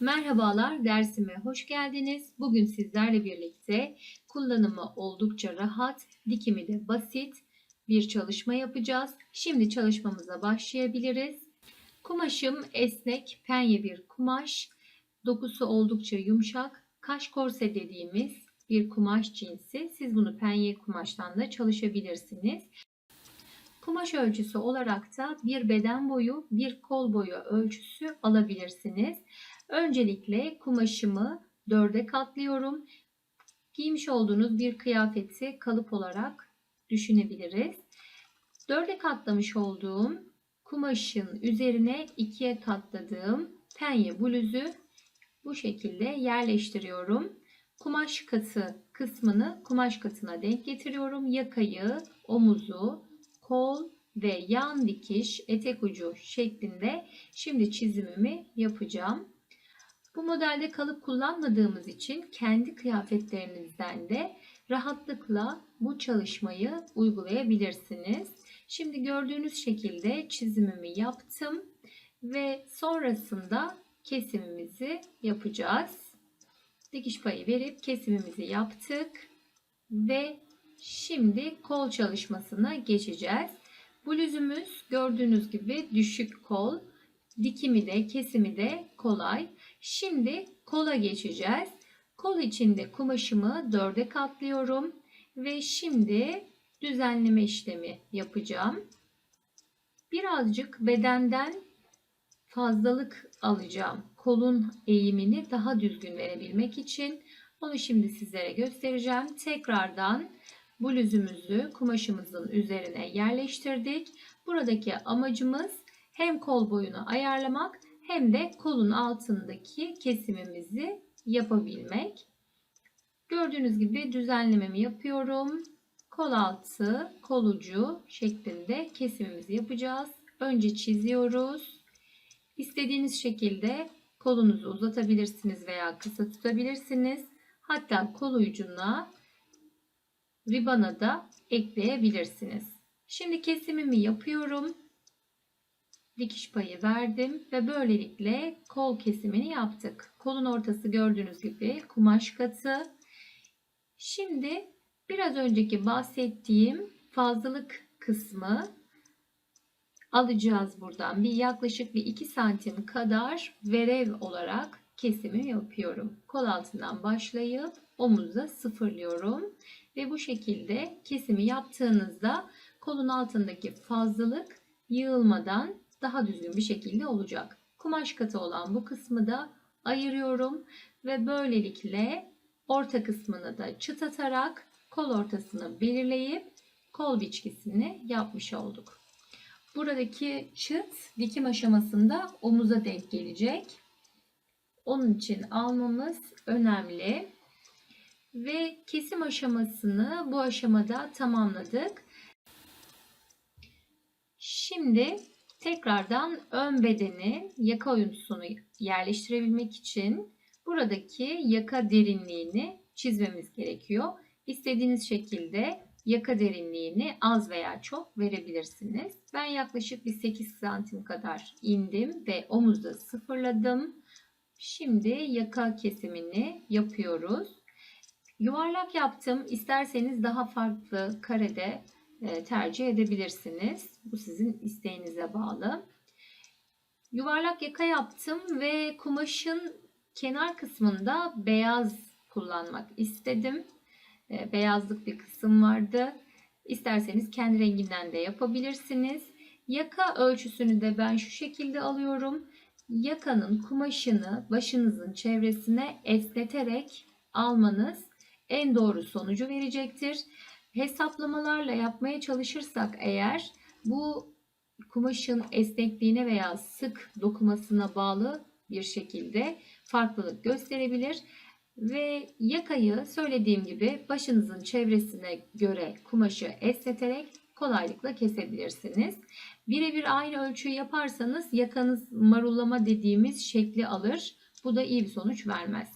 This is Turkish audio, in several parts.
Merhabalar, dersime hoş geldiniz. Bugün sizlerle birlikte kullanımı oldukça rahat, dikimi de basit bir çalışma yapacağız. Şimdi çalışmamıza başlayabiliriz. Kumaşım esnek, penye bir kumaş. Dokusu oldukça yumuşak. Kaş korse dediğimiz bir kumaş cinsi. Siz bunu penye kumaştan da çalışabilirsiniz. Kumaş ölçüsü olarak da bir beden boyu, bir kol boyu ölçüsü alabilirsiniz. Öncelikle kumaşımı dörde katlıyorum. Giymiş olduğunuz bir kıyafeti kalıp olarak düşünebiliriz. Dörde katlamış olduğum kumaşın üzerine ikiye katladığım penye bluzu bu şekilde yerleştiriyorum. Kumaş katı kısmını kumaş katına denk getiriyorum. Yakayı, omuzu, kol ve yan dikiş etek ucu şeklinde şimdi çizimimi yapacağım. Bu modelde kalıp kullanmadığımız için kendi kıyafetlerinizden de rahatlıkla bu çalışmayı uygulayabilirsiniz. Şimdi gördüğünüz şekilde çizimimi yaptım ve sonrasında kesimimizi yapacağız. Dikiş payı verip kesimimizi yaptık ve şimdi kol çalışmasına geçeceğiz. Bluzumuz gördüğünüz gibi düşük kol. Dikimi de kesimi de kolay. Şimdi kola geçeceğiz. Kol içinde kumaşımı dörde katlıyorum ve şimdi düzenleme işlemi yapacağım. Birazcık bedenden fazlalık alacağım. Kolun eğimini daha düzgün verebilmek için onu şimdi sizlere göstereceğim. Tekrardan bluzumuzu kumaşımızın üzerine yerleştirdik. Buradaki amacımız hem kol boyunu ayarlamak hem de kolun altındaki kesimimizi yapabilmek. Gördüğünüz gibi düzenlememi yapıyorum. Kol altı, kol ucu şeklinde kesimimizi yapacağız. Önce çiziyoruz. İstediğiniz şekilde kolunuzu uzatabilirsiniz veya kısa tutabilirsiniz. Hatta kol ucuna ribana da ekleyebilirsiniz. Şimdi kesimimi yapıyorum dikiş payı verdim ve böylelikle kol kesimini yaptık. Kolun ortası gördüğünüz gibi kumaş katı. Şimdi biraz önceki bahsettiğim fazlalık kısmı alacağız buradan. Bir yaklaşık bir 2 santim kadar verev olarak kesimi yapıyorum. Kol altından başlayıp omuza sıfırlıyorum ve bu şekilde kesimi yaptığınızda kolun altındaki fazlalık yığılmadan daha düzgün bir şekilde olacak. Kumaş katı olan bu kısmı da ayırıyorum ve böylelikle orta kısmını da çıt atarak kol ortasını belirleyip kol biçkisini yapmış olduk. Buradaki çıt dikim aşamasında omuza denk gelecek. Onun için almamız önemli. Ve kesim aşamasını bu aşamada tamamladık. Şimdi Tekrardan ön bedeni yaka oyuntusunu yerleştirebilmek için buradaki yaka derinliğini çizmemiz gerekiyor. İstediğiniz şekilde yaka derinliğini az veya çok verebilirsiniz. Ben yaklaşık bir 8 santim kadar indim ve omuzda sıfırladım. Şimdi yaka kesimini yapıyoruz. Yuvarlak yaptım. İsterseniz daha farklı karede tercih edebilirsiniz. Bu sizin isteğinize bağlı. Yuvarlak yaka yaptım ve kumaşın kenar kısmında beyaz kullanmak istedim. E, beyazlık bir kısım vardı. İsterseniz kendi renginden de yapabilirsiniz. Yaka ölçüsünü de ben şu şekilde alıyorum. Yakanın kumaşını başınızın çevresine esneterek almanız en doğru sonucu verecektir hesaplamalarla yapmaya çalışırsak eğer bu kumaşın esnekliğine veya sık dokumasına bağlı bir şekilde farklılık gösterebilir. Ve yakayı söylediğim gibi başınızın çevresine göre kumaşı esneterek kolaylıkla kesebilirsiniz. Birebir aynı ölçüyü yaparsanız yakanız marullama dediğimiz şekli alır. Bu da iyi bir sonuç vermez.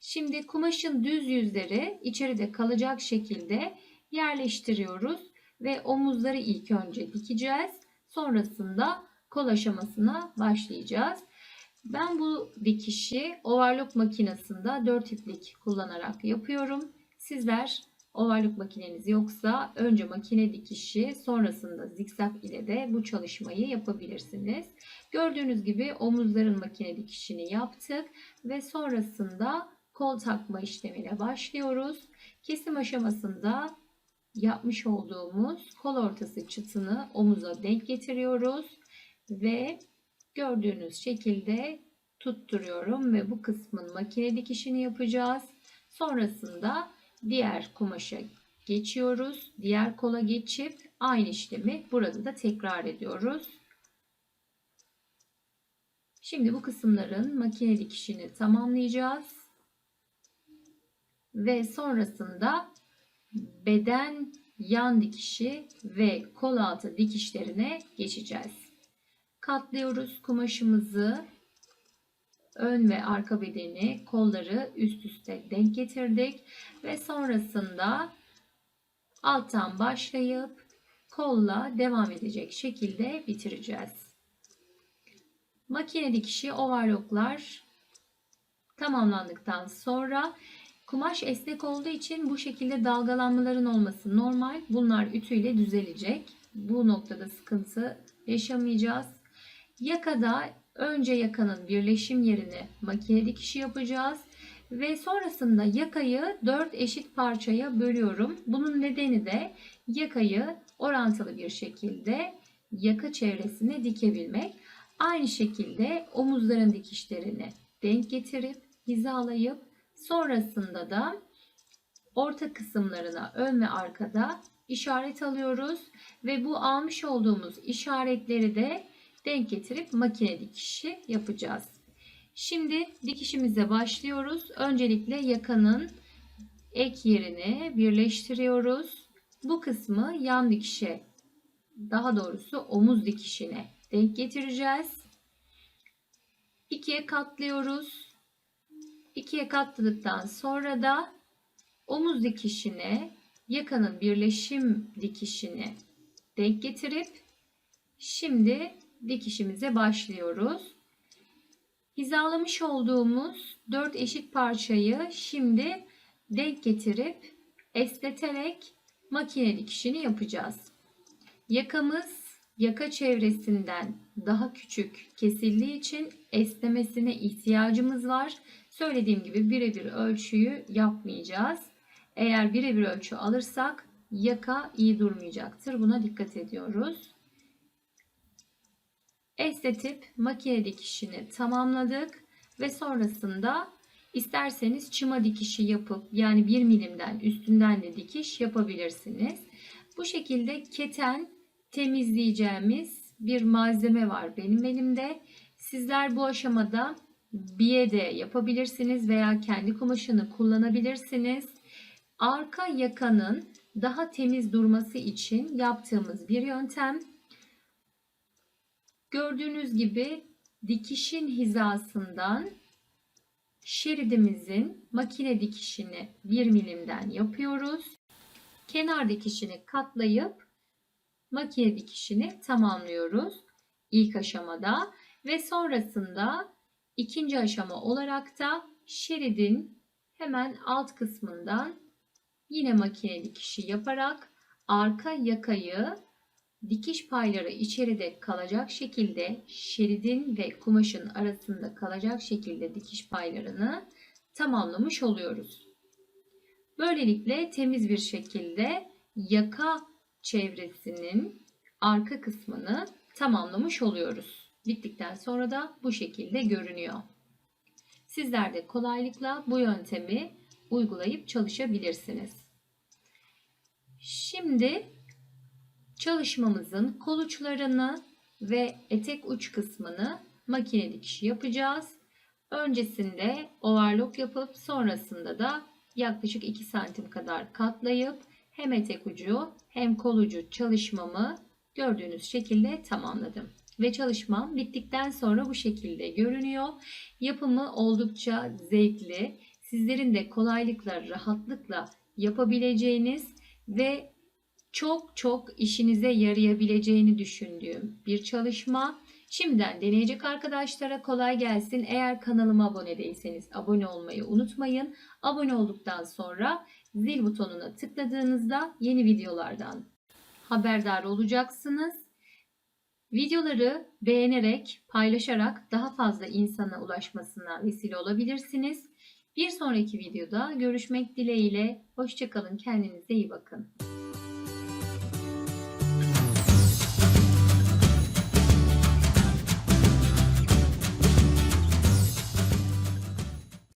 Şimdi kumaşın düz yüzleri içeride kalacak şekilde yerleştiriyoruz ve omuzları ilk önce dikeceğiz. Sonrasında kol aşamasına başlayacağız. Ben bu dikişi overlock makinesinde 4 iplik kullanarak yapıyorum. Sizler overlock makineniz yoksa önce makine dikişi sonrasında zikzak ile de bu çalışmayı yapabilirsiniz. Gördüğünüz gibi omuzların makine dikişini yaptık ve sonrasında kol takma işlemine başlıyoruz. Kesim aşamasında yapmış olduğumuz kol ortası çıtını omuza denk getiriyoruz ve gördüğünüz şekilde tutturuyorum ve bu kısmın makine dikişini yapacağız. Sonrasında diğer kumaşa geçiyoruz. Diğer kola geçip aynı işlemi burada da tekrar ediyoruz. Şimdi bu kısımların makine dikişini tamamlayacağız. Ve sonrasında beden yan dikişi ve kol altı dikişlerine geçeceğiz. Katlıyoruz kumaşımızı. Ön ve arka bedeni, kolları üst üste denk getirdik ve sonrasında alttan başlayıp kolla devam edecek şekilde bitireceğiz. Makine dikişi overlocklar tamamlandıktan sonra kumaş esnek olduğu için bu şekilde dalgalanmaların olması normal. Bunlar ütüyle düzelecek. Bu noktada sıkıntı yaşamayacağız. Yakada önce yakanın birleşim yerini makine dikişi yapacağız. Ve sonrasında yakayı 4 eşit parçaya bölüyorum. Bunun nedeni de yakayı orantılı bir şekilde yaka çevresine dikebilmek. Aynı şekilde omuzların dikişlerini denk getirip hizalayıp sonrasında da orta kısımlarına ön ve arkada işaret alıyoruz ve bu almış olduğumuz işaretleri de denk getirip makine dikişi yapacağız. Şimdi dikişimize başlıyoruz. Öncelikle yakanın ek yerini birleştiriyoruz. Bu kısmı yan dikişe daha doğrusu omuz dikişine denk getireceğiz. İkiye katlıyoruz. İkiye katladıktan sonra da omuz dikişine yakanın birleşim dikişini denk getirip şimdi dikişimize başlıyoruz. Hizalamış olduğumuz 4 eşit parçayı şimdi denk getirip esneterek makine dikişini yapacağız. Yakamız yaka çevresinden daha küçük kesildiği için esnemesine ihtiyacımız var. Söylediğim gibi birebir ölçüyü yapmayacağız. Eğer birebir ölçü alırsak yaka iyi durmayacaktır. Buna dikkat ediyoruz. Esnetip makine dikişini tamamladık ve sonrasında isterseniz çıma dikişi yapıp yani 1 milimden üstünden de dikiş yapabilirsiniz. Bu şekilde keten temizleyeceğimiz bir malzeme var benim elimde. Sizler bu aşamada biye de yapabilirsiniz veya kendi kumaşını kullanabilirsiniz. Arka yakanın daha temiz durması için yaptığımız bir yöntem. Gördüğünüz gibi dikişin hizasından şeridimizin makine dikişini 1 milimden yapıyoruz. Kenar dikişini katlayıp makine dikişini tamamlıyoruz ilk aşamada ve sonrasında ikinci aşama olarak da şeridin hemen alt kısmından yine makine dikişi yaparak arka yakayı dikiş payları içeride kalacak şekilde şeridin ve kumaşın arasında kalacak şekilde dikiş paylarını tamamlamış oluyoruz. Böylelikle temiz bir şekilde yaka çevresinin arka kısmını tamamlamış oluyoruz. Bittikten sonra da bu şekilde görünüyor. Sizler de kolaylıkla bu yöntemi uygulayıp çalışabilirsiniz. Şimdi çalışmamızın kol uçlarını ve etek uç kısmını makine dikişi yapacağız. Öncesinde overlock yapıp sonrasında da yaklaşık 2 santim kadar katlayıp hem etek ucu hem kol ucu çalışmamı gördüğünüz şekilde tamamladım. Ve çalışmam bittikten sonra bu şekilde görünüyor. Yapımı oldukça zevkli. Sizlerin de kolaylıkla, rahatlıkla yapabileceğiniz ve çok çok işinize yarayabileceğini düşündüğüm bir çalışma. Şimdiden deneyecek arkadaşlara kolay gelsin. Eğer kanalıma abone değilseniz abone olmayı unutmayın. Abone olduktan sonra zil butonuna tıkladığınızda yeni videolardan haberdar olacaksınız. Videoları beğenerek, paylaşarak daha fazla insana ulaşmasına vesile olabilirsiniz. Bir sonraki videoda görüşmek dileğiyle. Hoşçakalın, kendinize iyi bakın.